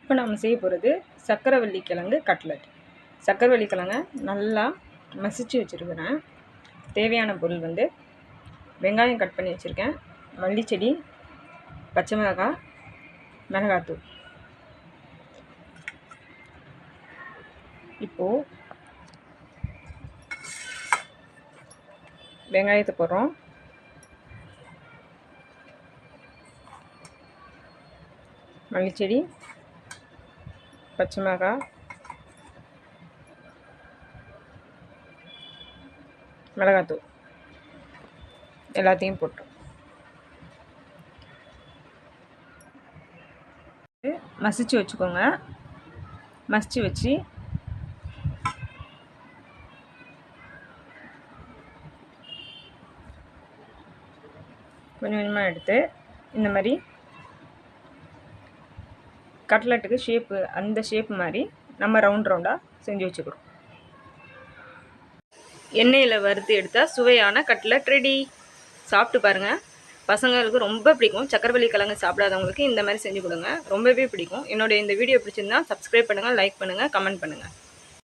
இப்போ நம்ம செய்ய போகிறது சக்கரவள்ளி கிழங்கு கட்லட். சக்கரவள்ளி கிழங்கை நல்லா மசிச்சு வச்சுருக்கிறேன். தேவையான பொருள் வந்து வெங்காயம் கட் பண்ணி வச்சுருக்கேன். மல்லிச்செடி பச்சை மிளகாய் மிளகாத்தூள் இப்போது வெங்காயத்தை போடுறோம். மல்லிச்செடி பச்சை மிளகாய் மிளகாத்தூள். எல்லாத்தையும் போட்டோம். மசிச்சு வச்சுக்கோங்க. மசிச்சு வச்சு கொஞ்சம் கொஞ்சமாக எடுத்து இந்த மாதிரி கட்லெட்டுக்கு ஷேப்பு அந்த ஷேப் மாதிரி நம்ம ரவுண்ட் ரவுண்டாக செஞ்சு வச்சுக்கிறோம். எண்ணெயில் வறுத்து எடுத்தால் சுவையான கட்லட் ரெடி சாப்பிட்டு பாருங்கள் பசங்களுக்கு ரொம்ப பிடிக்கும். சக்கரவள்ளி கிழங்கு சாப்பிடாதவங்களுக்கு இந்த மாதிரி செஞ்சு கொடுங்க. ரொம்பவே பிடிக்கும். என்னோட இந்த வீடியோ பிடிச்சிருந்தா சப்ஸ்கிரைப் பண்ணுங்கள் லைக் பண்ணுங்கள் கமெண்ட் பண்ணுங்கள்